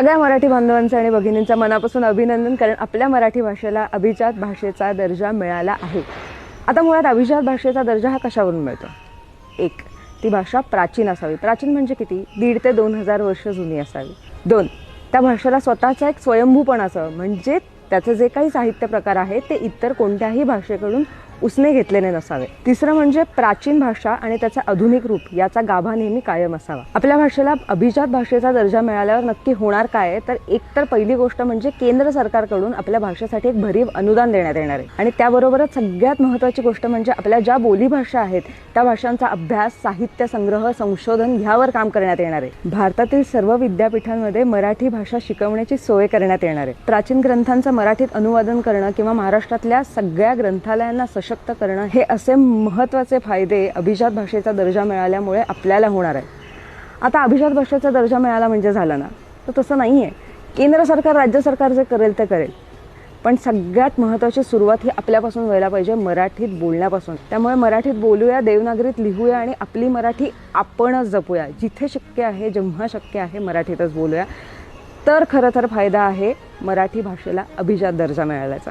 सगळ्या मराठी बांधवांचं आणि भगिनींचं मनापासून अभिनंदन कारण आपल्या मराठी भाषेला अभिजात भाषेचा दर्जा मिळाला आहे. आता मुळात अभिजात भाषेचा दर्जा हा कशावरून मिळतो? एक ती भाषा प्राचीन असावी. प्राचीन म्हणजे किती? दीड ते दोन हजार वर्ष जुनी असावी. दोन त्या भाषेला स्वतःचा एक स्वयंभूपण असावं म्हणजे त्याचं जे काही साहित्य प्रकार आहे ते इतर कोणत्याही भाषेकडून उसने घेतलेले नसावे. तिसरं म्हणजे प्राचीन भाषा आणि त्याचा आधुनिक रूप याचा गाभा नेहमी कायम असावा. आपल्या भाषेला अभिजात भाषेचा दर्जा मिळाल्यावर नक्की होणार काय तर एक तर पहिली गोष्ट म्हणजे केंद्र सरकारकडून आपल्या भाषेसाठी एक भरीव अनुदान देण्यात येणार आहे. आणि त्याबरोबरच सगळ्यात महत्त्वाची गोष्ट म्हणजे आपल्या ज्या बोलीभाषा आहेत त्या भाषांचा अभ्यास साहित्य संग्रह संशोधन ह्यावर काम करण्यात येणार आहे. भारतातील सर्व विद्यापीठांमध्ये मराठी भाषा शिकवण्याची सोय करण्यात येणार आहे. प्राचीन ग्रंथांचं मराठीत अनुवादन करणं किंवा महाराष्ट्रातल्या सगळ्या ग्रंथालयांना सशक्त करणं हे असे महत्त्वाचे फायदे अभिजात भाषेचा दर्जा मिळाल्यामुळे आपल्याला होणार आहे. आता अभिजात भाषेचा दर्जा मिळाला म्हणजे झालं ना? तर तसं नाही आहे केंद्र सरकार राज्य सरकार जे करेल ते करेल. पण सगळ्यात महत्त्वाची सुरुवात ही आपल्यापासून व्हायला पाहिजे मराठीत बोलण्यापासून. त्यामुळे मराठीत बोलूया देवनागरीत लिहूया आणि आपली मराठी आपणच जपूया. जिथे शक्य आहे जेव्हा शक्य आहे मराठीतच बोलूया. तर खरं तर फायदा आहे मराठी भाषेला अभिजात दर्जा मिळाल्याचा.